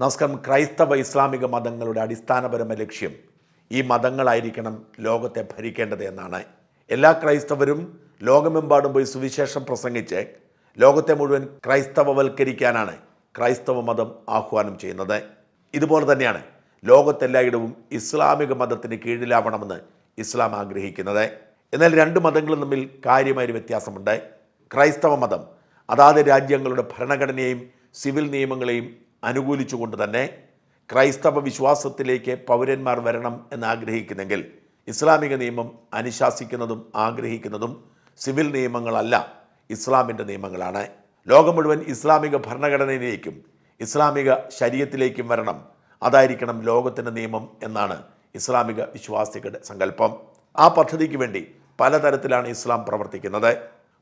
നമസ്കാരം ക്രൈസ്തവ ഇസ്ലാമിക മതങ്ങളുടെ അടിസ്ഥാനപരമായ ലക്ഷ്യം ഈ മതങ്ങളായിരിക്കണം ലോകത്തെ ഭരിക്കേണ്ടത് എന്നാണ്. എല്ലാ ക്രൈസ്തവരും ലോകമെമ്പാടും പോയി സുവിശേഷം പ്രസംഗിച്ച് ലോകത്തെ മുഴുവൻ ക്രൈസ്തവവൽക്കരിക്കാനാണ് ക്രൈസ്തവ മതം ആഹ്വാനം ചെയ്യുന്നത്. ഇതുപോലെ തന്നെയാണ് ലോകത്തെല്ലായിടവും ഇസ്ലാമിക മതത്തിന് കീഴിലാവണമെന്ന് ഇസ്ലാം ആഗ്രഹിക്കുന്നത്. എന്നാൽ രണ്ട് മതങ്ങളും തമ്മിൽ കാര്യമായൊരു വ്യത്യാസമുണ്ട്. ക്രൈസ്തവ മതം അതാത് രാജ്യങ്ങളുടെ ഭരണഘടനയെയും സിവിൽ നിയമങ്ങളെയും അനുകൂലിച്ചുകൊണ്ട് തന്നെ ക്രൈസ്തവ വിശ്വാസത്തിലേക്ക് പൗരന്മാർ വരണം എന്ന് ആഗ്രഹിക്കുന്നെങ്കിൽ ഇസ്ലാമിക നിയമം അനുശാസിക്കുന്നതും ആഗ്രഹിക്കുന്നതും സിവിൽ നിയമങ്ങളല്ല ഇസ്ലാമിന്റെ നിയമങ്ങളാണ്. ലോകം മുഴുവൻ ഇസ്ലാമിക ഭരണഘടനയിലേക്കും ഇസ്ലാമിക ശരീരത്തിലേക്കും വരണം. അതായിരിക്കണം ലോകത്തിന്റെ നിയമം എന്നാണ് ഇസ്ലാമിക വിശ്വാസികളുടെ സങ്കല്പം. ആ പദ്ധതിക്ക് വേണ്ടി പലതരത്തിലാണ് ഇസ്ലാം പ്രവർത്തിക്കുന്നത്.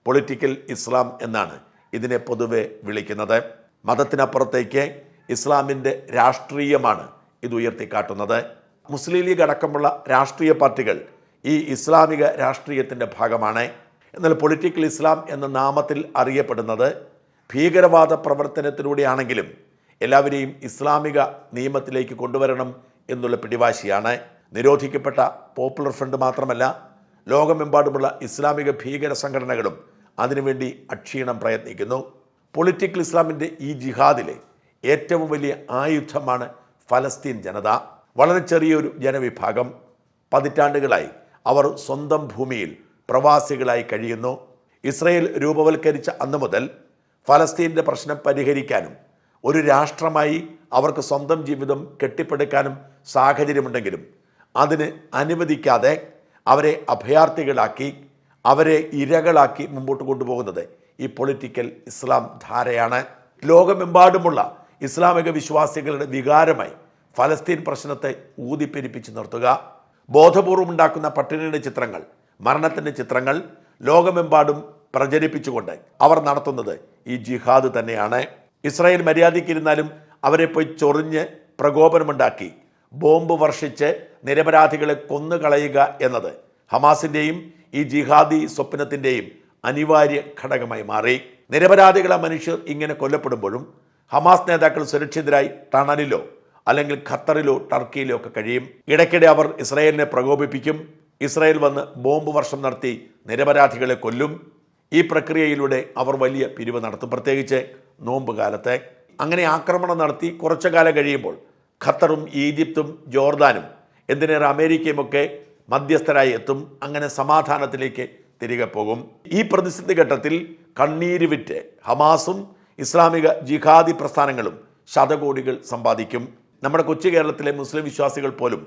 പൊളിറ്റിക്കൽ ഇസ്ലാം എന്നാണ് ഇതിനെ പൊതുവെ വിളിക്കുന്നത്. മതത്തിനപ്പുറത്തേക്ക് ഇസ്ലാമിന്റെ രാഷ്ട്രീയമാണ് ഇത് ഉയർത്തിക്കാട്ടുന്നത്. മുസ്ലിം ലീഗ് അടക്കമുള്ള രാഷ്ട്രീയ പാർട്ടികൾ ഈ ഇസ്ലാമിക രാഷ്ട്രീയത്തിന്റെ ഭാഗമാണ്. എന്നാൽ പൊളിറ്റിക്കൽ ഇസ്ലാം എന്ന നാമത്തിൽ അറിയപ്പെടുന്നത് ഭീകരവാദ പ്രവർത്തനത്തിലൂടെയാണെങ്കിലും എല്ലാവരെയും ഇസ്ലാമിക നിയമത്തിലേക്ക് കൊണ്ടുവരണം എന്നുള്ള പിടിവാശിയാണ്. നിരോധിക്കപ്പെട്ട പോപ്പുലർ ഫ്രണ്ട് മാത്രമല്ല ലോകമെമ്പാടുമുള്ള ഇസ്ലാമിക ഭീകര സംഘടനകളും അതിനുവേണ്ടി അക്ഷീണം പ്രയത്നിക്കുന്നു. പൊളിറ്റിക്കൽ ഇസ്ലാമിന്റെ ഈ ജിഹാദിലെ ഏറ്റവും വലിയ ആയുധമാണ് ഫലസ്തീൻ ജനത. വളരെ ചെറിയൊരു ജനവിഭാഗം. പതിറ്റാണ്ടുകളായി അവർ സ്വന്തം ഭൂമിയിൽ പ്രവാസികളായി കഴിയുന്നു. ഇസ്രയേൽ രൂപവൽക്കരിച്ച അന്നു മുതൽ ഫലസ്തീന്റെ പ്രശ്നം പരിഹരിക്കാനും ഒരു രാഷ്ട്രമായി അവർക്ക് സ്വന്തം ജീവിതം കെട്ടിപ്പടുക്കാനും സാഹചര്യമുണ്ടെങ്കിലും അതിന് അനുവദിക്കാതെ അവരെ അഭയാർത്ഥികളാക്കി അവരെ ഇരകളാക്കി മുമ്പോട്ട് കൊണ്ടുപോകുന്നത് ഈ പൊളിറ്റിക്കൽ ഇസ്ലാം ധാരയാണ്. ലോകമെമ്പാടുമുള്ള ഇസ്ലാമിക വിശ്വാസികളുടെ വികാരമായി ഫലസ്തീൻ പ്രശ്നത്തെ ഊതിപ്പെരിപ്പിച്ച് നിർത്തുക. ബോധപൂർവം ഉണ്ടാക്കുന്ന പട്ടിണിയുടെ ചിത്രങ്ങൾ മരണത്തിന്റെ ചിത്രങ്ങൾ ലോകമെമ്പാടും പ്രചരിപ്പിച്ചുകൊണ്ട് അവർ നടത്തുന്നത് ഈ ജിഹാദ് തന്നെയാണ്. ഇസ്രായേൽ മര്യാദയ്ക്കിരുന്നാലും അവരെ പോയി ചൊറിഞ്ഞ് പ്രകോപനമുണ്ടാക്കി. ബോംബ് വർഷിച്ച് നിരപരാധികളെ കൊന്നുകളയുക എന്നത് ഹമാസിന്റെയും ഈ ജിഹാദി സ്വപ്നത്തിന്റെയും അനിവാര്യ ഘടകമായി മാറി. നിരപരാധികളെ മനുഷ്യർ ഇങ്ങനെ കൊല്ലപ്പെടുമ്പോഴും ഹമാസ് നേതാക്കൾ സുരക്ഷിതരായി ടണലിലോ അല്ലെങ്കിൽ ഖത്തറിലോ ടർക്കിയിലോ ഒക്കെ കഴിയും. ഇടയ്ക്കിടെ അവർ ഇസ്രായേലിനെ പ്രകോപിപ്പിക്കും. ഇസ്രായേൽ വന്ന് ബോംബ് വർഷം നടത്തി നിരപരാധികളെ കൊല്ലും. ഈ പ്രക്രിയയിലൂടെ അവർ വലിയ പിരിവ് നടത്തും. പ്രത്യേകിച്ച് നോമ്പ് കാലത്തെ. അങ്ങനെ ആക്രമണം നടത്തി കുറച്ചു കാലം കഴിയുമ്പോൾ ഖത്തറും ഈജിപ്തും ജോർദാനും എന്തിനേറെ അമേരിക്കയുമൊക്കെ മധ്യസ്ഥരായി എത്തും. അങ്ങനെ സമാധാനത്തിലേക്ക് തിരികെ പോകും. ഈ പ്രതിസന്ധി ഘട്ടത്തിൽ കണ്ണീര് വിറ്റ് ഹമാസും ഇസ്ലാമിക ജിഹാദി പ്രസ്ഥാനങ്ങളും ശതകോടികൾ സമ്പാദിക്കും. നമ്മുടെ കൊച്ചു കേരളത്തിലെ മുസ്ലിം വിശ്വാസികൾ പോലും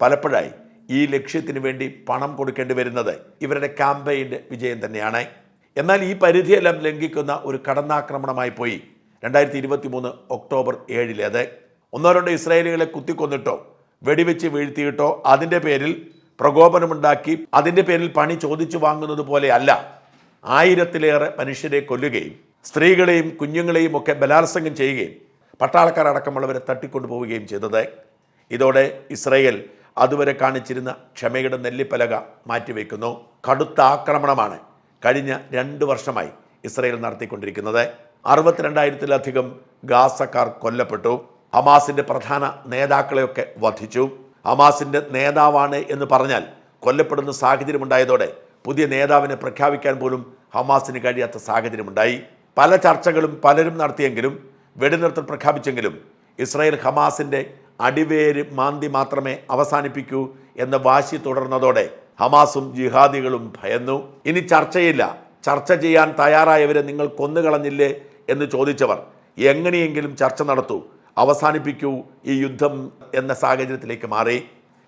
പലപ്പോഴായി ഈ ലക്ഷ്യത്തിന് വേണ്ടി പണം കൊടുക്കേണ്ടി വരുന്നത് ഇവരുടെ ക്യാമ്പയിന്റെ വിജയം തന്നെയാണ്. എന്നാൽ ഈ പരിധിയെല്ലാം ലംഘിക്കുന്ന ഒരു കടന്നാക്രമണമായി പോയി രണ്ടായിരത്തി ഇരുപത്തി മൂന്ന് ഒക്ടോബർ ഏഴിലേത് ഒന്നോ രണ്ടോ ഇസ്രായേലികളെ കുത്തിക്കൊന്നിട്ടോ വെടിവെച്ച് വീഴ്ത്തിയിട്ടോ അതിന്റെ പേരിൽ പ്രകോപനമുണ്ടാക്കി അതിന്റെ പേരിൽ പണി ചോദിച്ചു വാങ്ങുന്നത് പോലെയല്ല ആയിരത്തിലേറെ മനുഷ്യരെ കൊല്ലുകയും സ്ത്രീകളെയും കുഞ്ഞുങ്ങളെയും ഒക്കെ ബലാത്സംഗം ചെയ്യുകയും പട്ടാളക്കാരടക്കമുള്ളവരെ തട്ടിക്കൊണ്ടുപോവുകയും ചെയ്തത് ഇതോടെ ഇസ്രയേൽ അതുവരെ കാണിച്ചിരുന്ന ക്ഷമയുടെ നെല്ലിപ്പലക മാറ്റിവെക്കുന്നു. കടുത്ത ആക്രമണമാണ് കഴിഞ്ഞ രണ്ട് വർഷമായി ഇസ്രയേൽ നടത്തിക്കൊണ്ടിരിക്കുന്നത്. അറുപത്തിരണ്ടായിരത്തിലധികം ഗാസക്കാർ കൊല്ലപ്പെട്ടു. ഹമാസിന്റെ പ്രധാന നേതാക്കളെയൊക്കെ വധിച്ചു. ഹമാസിന്റെ നേതാവാണ് എന്ന് പറഞ്ഞാൽ കൊല്ലപ്പെടുന്ന സാഹചര്യമുണ്ടായതോടെ പുതിയ നേതാവിനെ പ്രഖ്യാപിക്കാൻ പോലും ഹമാസിന് കഴിയാത്ത സാഹചര്യമുണ്ടായി. പല ചർച്ചകളും പലരും നടത്തിയെങ്കിലും വെടിനിർത്തൽ പ്രഖ്യാപിച്ചെങ്കിലും ഇസ്രായേൽ ഹമാസിന്റെ അടിവേര് മാന്തി മാത്രമേ അവസാനിപ്പിക്കൂ എന്ന വാശി തുടർന്നതോടെ ഹമാസും ജിഹാദികളും ഭയന്നു. ഇനി ചർച്ചയില്ല. ചർച്ച ചെയ്യാൻ തയ്യാറായവരെ നിങ്ങൾ കൊന്നുകളഞ്ഞില്ലേ എന്ന് ചോദിച്ചവർ എങ്ങനെയെങ്കിലും ചർച്ച നടത്തൂ. അവസാനിപ്പിക്കൂ ഈ യുദ്ധം എന്ന സാഹചര്യത്തിലേക്ക് മാറി.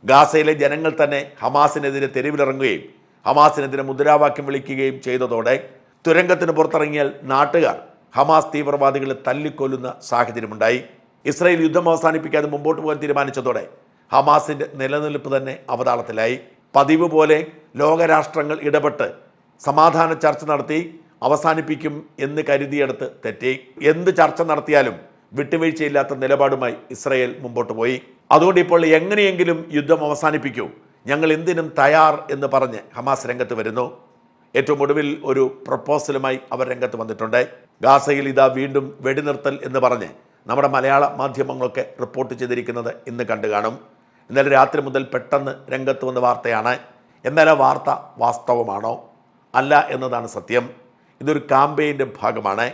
ഗാസയിലെ ജനങ്ങൾ തന്നെ ഹമാസിനെതിരെ തെരുവിലിറങ്ങുകയും ഹമാസിനെതിരെ മുദ്രാവാക്യം വിളിക്കുകയും ചെയ്തതോടെ തുരങ്കത്തിന് പുറത്തിറങ്ങിയാൽ നാട്ടുകാർ ഹമാസ് തീവ്രവാദികളെ തല്ലിക്കൊല്ലുന്ന സാഹചര്യമുണ്ടായി. ഇസ്രായേൽ യുദ്ധം അവസാനിപ്പിക്കാതെ മുമ്പോട്ട് പോകാൻ തീരുമാനിച്ചതോടെ ഹമാസിന്റെ നിലനിൽപ്പ് തന്നെ അവതാളത്തിലായി. പതിവ് പോലെ ലോകരാഷ്ട്രങ്ങൾ ഇടപെട്ട് സമാധാന ചർച്ച നടത്തി അവസാനിപ്പിക്കും എന്ന് കരുതിയെടുത്ത് തെറ്റി. എന്ത് ചർച്ച നടത്തിയാലും വിട്ടുവീഴ്ചയില്ലാത്ത നിലപാടുമായി ഇസ്രയേൽ മുമ്പോട്ട് പോയി. അതുകൊണ്ട് ഇപ്പോൾ എങ്ങനെയെങ്കിലും യുദ്ധം അവസാനിപ്പിക്കൂ. ഞങ്ങൾ എന്തിനും തയ്യാർ എന്ന് പറഞ്ഞ് ഹമാസ് രംഗത്ത് വരുന്നു. ഏറ്റവും ഒടുവിൽ ഒരു പ്രപ്പോസലുമായി അവർ രംഗത്ത് വന്നിട്ടുണ്ട്. ഗാസയിൽ ഇതാ വീണ്ടും വെടിനിർത്തൽ എന്ന് പറഞ്ഞ് നമ്മുടെ മലയാള മാധ്യമങ്ങളൊക്കെ റിപ്പോർട്ട് ചെയ്തിരിക്കുന്നത് ഇന്ന് കണ്ടു കാണും. ഇന്നലെ രാത്രി മുതൽ പെട്ടെന്ന് രംഗത്ത് വന്ന വാർത്തയാണ്. എന്നാൽ ആ വാർത്ത വാസ്തവമാണോ? അല്ല എന്നതാണ് സത്യം. ഇതൊരു കാമ്പയിന്റെ ഭാഗമാണ്.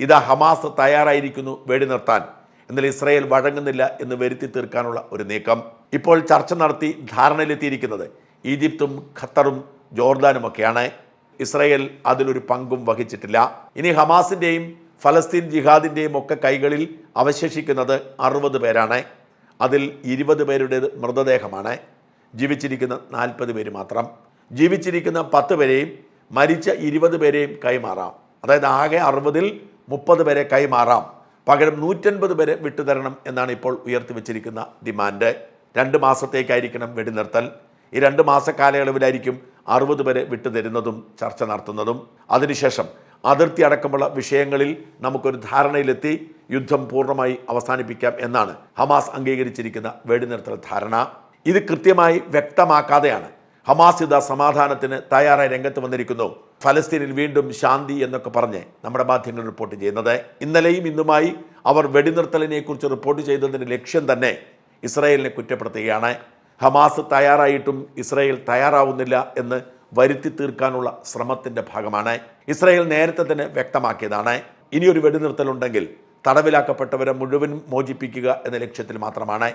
ഇതാ ഹമാസ് തയ്യാറായിരിക്കുന്നു വെടിനിർത്താൻ. എന്നാൽ ഇസ്രായേൽ വഴങ്ങുന്നില്ല എന്ന് വരുത്തി തീർക്കാനുള്ള ഒരു നീക്കം. ഇപ്പോൾ ചർച്ച നടത്തി ധാരണയിലെത്തിയിരിക്കുന്നത് ഈജിപ്തും ഖത്തറും ജോർദാനുമൊക്കെയാണ്. ഇസ്രായേൽ അതിലൊരു പങ്കും വഹിച്ചിട്ടില്ല. ഇനി ഹമാസിന്റെയും ഫലസ്തീൻ ജിഹാദിന്റെയും ഒക്കെ കൈകളിൽ അവശേഷിക്കുന്നത് അറുപത് പേരാണ്. അതിൽ ഇരുപത് പേരുടെ മൃതദേഹമാണ്. ജീവിച്ചിരിക്കുന്ന നാൽപ്പത് പേര് മാത്രം. ജീവിച്ചിരിക്കുന്ന പത്ത് പേരെയും മരിച്ച ഇരുപത് പേരെയും കൈമാറാം. അതായത് ആകെ അറുപതിൽ മുപ്പത് പേരെ കൈമാറാം. പകരം നൂറ്റൻപത് പേരെ വിട്ടുതരണം എന്നാണ് ഇപ്പോൾ ഉയർത്തിവെച്ചിരിക്കുന്ന ഡിമാൻഡ്. രണ്ട് മാസത്തേക്കായിരിക്കണം വെടിനിർത്തൽ. ഈ രണ്ട് മാസ കാലയളവിലായിരിക്കും അറുപത് പേരെ വിട്ടുതരുന്നതും ചർച്ച നടത്തുന്നതും. അതിനുശേഷം അതിർത്തി അടക്കമുള്ള വിഷയങ്ങളിൽ നമുക്കൊരു ധാരണയിലെത്തി യുദ്ധം പൂർണമായി അവസാനിപ്പിക്കാം എന്നാണ് ഹമാസ് അംഗീകരിച്ചിരിക്കുന്ന വെടിനിർത്തൽ ധാരണ. ഇത് കൃത്യമായി വ്യക്തമാക്കാതെയാണ് ഹമാസ് ഇത സമാധാനത്തിന് തയ്യാറായി രംഗത്ത് വന്നിരിക്കുന്നു. ഫലസ്തീനിൽ വീണ്ടും ശാന്തി എന്നൊക്കെ പറഞ്ഞ് നമ്മുടെ മാധ്യമങ്ങൾ റിപ്പോർട്ട് ചെയ്യുന്നത്. ഇന്നലെയും ഇന്നുമായി അവർ വെടിനിർത്തലിനെക്കുറിച്ച് റിപ്പോർട്ട് ചെയ്തതിന്റെ ലക്ഷ്യം തന്നെ ഇസ്രായേലിനെ കുറ്റപ്പെടുത്തുകയാണ്. ഹമാസ് തയ്യാറായിട്ടും ഇസ്രായേൽ തയ്യാറാവുന്നില്ല എന്ന് വരുത്തി തീർക്കാനുള്ള ശ്രമത്തിന്റെ ഭാഗമാണ്. ഇസ്രായേൽ നേരത്തെ തന്നെ വ്യക്തമാക്കിയതാണ്. ഇനിയൊരു വെടിനിർത്തലുണ്ടെങ്കിൽ തടവിലാക്കപ്പെട്ടവരെ മുഴുവൻ മോചിപ്പിക്കുക എന്ന ലക്ഷ്യത്തിൽ മാത്രമാണ്.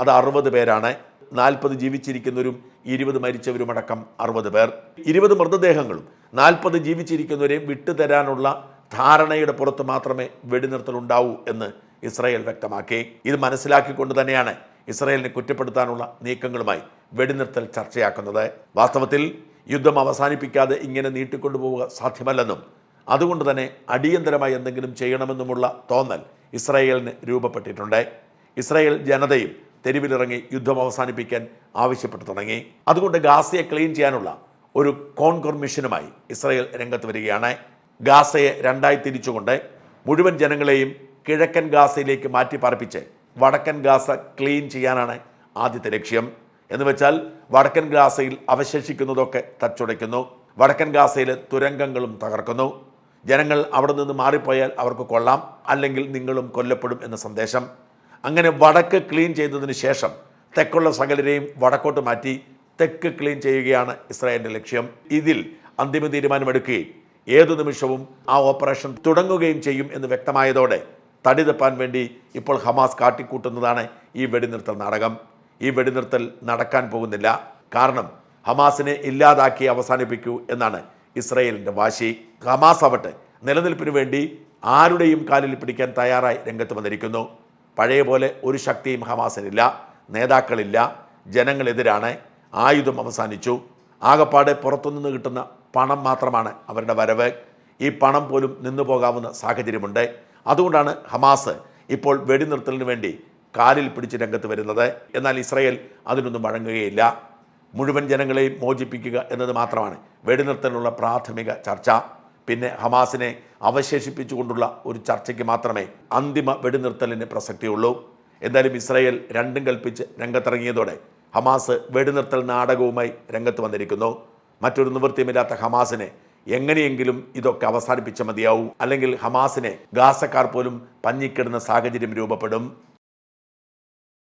അത് അറുപത് പേരാണ്. നാൽപ്പത് ജീവിച്ചിരിക്കുന്നവരും ഇരുപത് മരിച്ചവരുമടക്കം അറുപത് പേർ. ഇരുപത് മൃതദേഹങ്ങളും നാൽപ്പത് ജീവിച്ചിരിക്കുന്നവരെയും വിട്ടുതരാനുള്ള ധാരണയുടെ പുറത്ത് മാത്രമേ വെടിനിർത്തലുണ്ടാവൂ എന്ന് ഇസ്രായേൽ വ്യക്തമാക്കി. ഇത് മനസ്സിലാക്കിക്കൊണ്ട് തന്നെയാണ് ഇസ്രായേലിനെ കുറ്റപ്പെടുത്താനുള്ള നീക്കങ്ങളുമായി വെടിനിർത്തൽ ചർച്ചയാക്കുന്നത്. വാസ്തവത്തിൽ യുദ്ധം അവസാനിപ്പിക്കാതെ ഇങ്ങനെ നീട്ടിക്കൊണ്ടുപോവുക സാധ്യമല്ലെന്നും അതുകൊണ്ട് തന്നെ അടിയന്തരമായി എന്തെങ്കിലും ചെയ്യണമെന്നുമുള്ള തോന്നൽ ഇസ്രായേലിന് രൂപപ്പെട്ടിട്ടുണ്ട്. ഇസ്രായേൽ ജനതയും തെരുവിലിറങ്ങി യുദ്ധം അവസാനിപ്പിക്കാൻ ആവശ്യപ്പെട്ടു തുടങ്ങി. അതുകൊണ്ട് ഗാസയെ ക്ലീൻ ചെയ്യാനുള്ള ഒരു കോൺകർ മിഷനുമായി ഇസ്രായേൽ രംഗത്ത് വരികയാണ്. ഗാസയെ രണ്ടായി തിരിച്ചുകൊണ്ട് മുഴുവൻ ജനങ്ങളെയും കിഴക്കൻ ഗാസയിലേക്ക് മാറ്റി പാർപ്പിച്ച് വടക്കൻ ഗാസ ക്ലീൻ ചെയ്യാനാണ് ആദ്യത്തെ ലക്ഷ്യം. എന്ന് വെച്ചാൽ വടക്കൻ ഗാസയിൽ അവശേഷിക്കുന്നതൊക്കെ തച്ചുടയ്ക്കുന്നു. വടക്കൻ ഗാസയിലെ തുരങ്കങ്ങളും തകർക്കുന്നു. ജനങ്ങൾ അവിടെ നിന്ന് മാറിപ്പോയാൽ അവർക്ക് കൊള്ളാം. അല്ലെങ്കിൽ നിങ്ങളും കൊല്ലപ്പെടും എന്ന സന്ദേശം. അങ്ങനെ വടക്ക് ക്ലീൻ ചെയ്തതിന് ശേഷം തെക്കുള്ള സകലരെയും വടക്കോട്ട് മാറ്റി തെക്ക് ക്ലീൻ ചെയ്യുകയാണ് ഇസ്രായേലിന്റെ ലക്ഷ്യം. ഇതിൽ അന്തിമ തീരുമാനമെടുക്കുകയും ഏതു നിമിഷവും ആ ഓപ്പറേഷൻ തുടങ്ങുകയും ചെയ്യും എന്ന് വ്യക്തമായതോടെ തടി തപ്പാൻ വേണ്ടി ഇപ്പോൾ ഹമാസ് കാട്ടിക്കൂട്ടുന്നതാണ് ഈ വെടിനിർത്തൽ നാടകം. ഈ വെടിനിർത്തൽ നടക്കാൻ പോകുന്നില്ല. കാരണം ഹമാസിനെ ഇല്ലാതാക്കി അവസാനിപ്പിക്കൂ എന്നാണ് ഇസ്രയേലിന്റെ വാശി. ഹമാസ് ആവട്ടെ നിലനിൽപ്പിന് വേണ്ടി ആരുടെയും കാലിൽ പിടിക്കാൻ തയ്യാറായി രംഗത്ത് വന്നിരിക്കുന്നു. പഴയ പോലെ ഒരു ശക്തിയും ഹമാസിനില്ല നേതാക്കളില്ല ജനങ്ങളെതിരാണ് ആയുധം അവസാനിച്ചു. ആകപ്പാടെ പുറത്തുനിന്ന് കിട്ടുന്ന പണം മാത്രമാണ് അവരുടെ വരവ്. ഈ പണം പോലും നിന്നു പോകാവുന്ന സാഹചര്യമുണ്ട്. അതുകൊണ്ടാണ് ഹമാസ് ഇപ്പോൾ വെടിനിർത്തലിന് വേണ്ടി കാലിൽ പിടിച്ച് രംഗത്ത് വരുന്നത്. എന്നാൽ ഇസ്രയേൽ അതിനൊന്നും വഴങ്ങുകയില്ല. മുഴുവൻ ജനങ്ങളെയും മോചിപ്പിക്കുക എന്നത് മാത്രമാണ് വെടിനിർത്തലിനുള്ള പ്രാഥമിക ചർച്ച. പിന്നെ ഹമാസിനെ അവശേഷിപ്പിച്ചുകൊണ്ടുള്ള ഒരു ചർച്ചയ്ക്ക് മാത്രമേ അന്തിമ വെടിനിർത്തലിന് പ്രസക്തിയുള്ളൂ. എന്തായാലും ഇസ്രയേൽ രണ്ടും കൽപ്പിച്ച് രംഗത്തിറങ്ങിയതോടെ ഹമാസ് വെടിനിർത്തൽ നാടകവുമായി രംഗത്ത് വന്നിരിക്കുന്നു. മറ്റൊരു നിവൃത്തിയുമില്ലാത്ത ഹമാസിനെ എങ്ങനെയെങ്കിലും ഇതൊക്കെ അവസാനിപ്പിച്ച മതിയാവും. അല്ലെങ്കിൽ ഹമാസിനെ ഗാസക്കാർ പോലും പഞ്ഞിക്കിടുന്ന സാഹചര്യം രൂപപ്പെടും.